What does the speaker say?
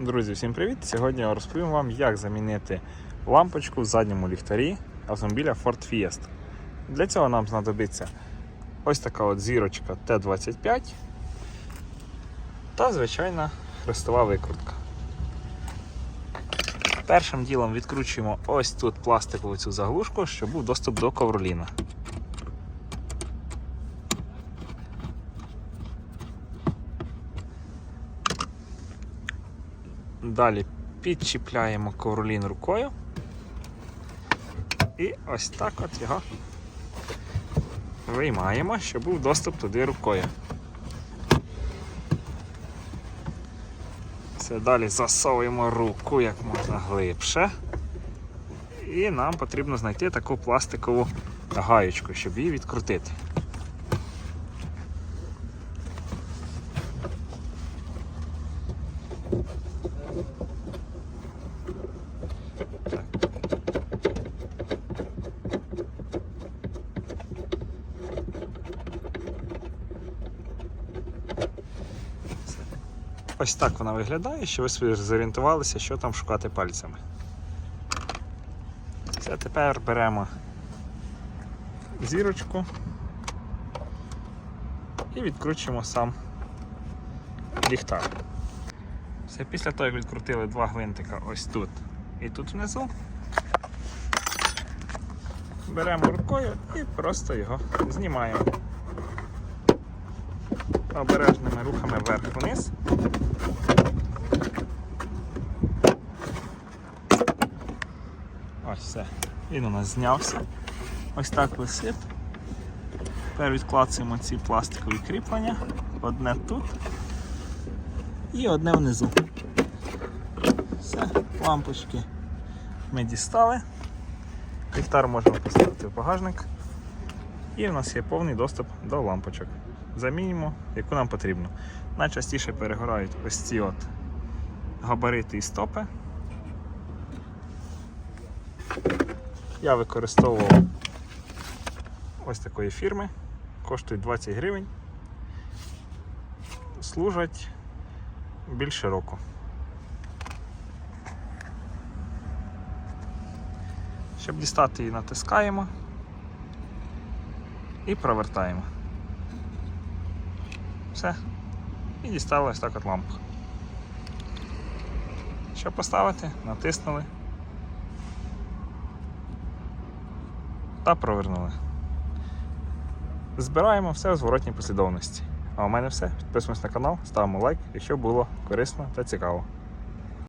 Друзі, всім привіт! Сьогодні я розповім вам, як замінити лампочку в задньому ліхтарі автомобіля Ford Fiesta. Для цього нам знадобиться ось така от зірочка Т25 та звичайна хрестова викрутка. Першим ділом відкручуємо ось тут пластикову цю заглушку, щоб був доступ до ковроліна. Далі підчіпляємо ковролін рукою. І ось так от його виймаємо, щоб був доступ туди рукою. Все, далі засовуємо руку як можна глибше. І нам потрібно знайти таку пластикову гаєчку, щоб її відкрутити. Ось так вона виглядає, що ви собі зорієнтувалися, що там шукати пальцями. Це тепер беремо зірочку і відкручуємо сам ліхтар. Все, після того, як відкрутили два гвинтика ось тут і тут внизу, беремо рукою і просто його знімаємо обережними рухами вверх-вниз. Ось все. Він у нас знявся. Ось так висить. Тепер відклацуємо ці пластикові кріплення. Одне тут і одне внизу. Все, лампочки ми дістали. Ліхтар можемо поставити в багажник. І в нас є повний доступ до лампочок. Замінюємо, яку нам потрібно. Найчастіше перегорають ось ці от габарити і стопи. Я використовував ось такої фірми, коштують 20 гривень, служать більше року. Щоб дістати її, натискаємо і провертаємо. Все. І дістали ось так от лампу. Що поставити, натиснули та провернули. Збираємо все в зворотній послідовності. А у мене все. Підписуємось на канал, ставимо лайк, якщо було корисно та цікаво.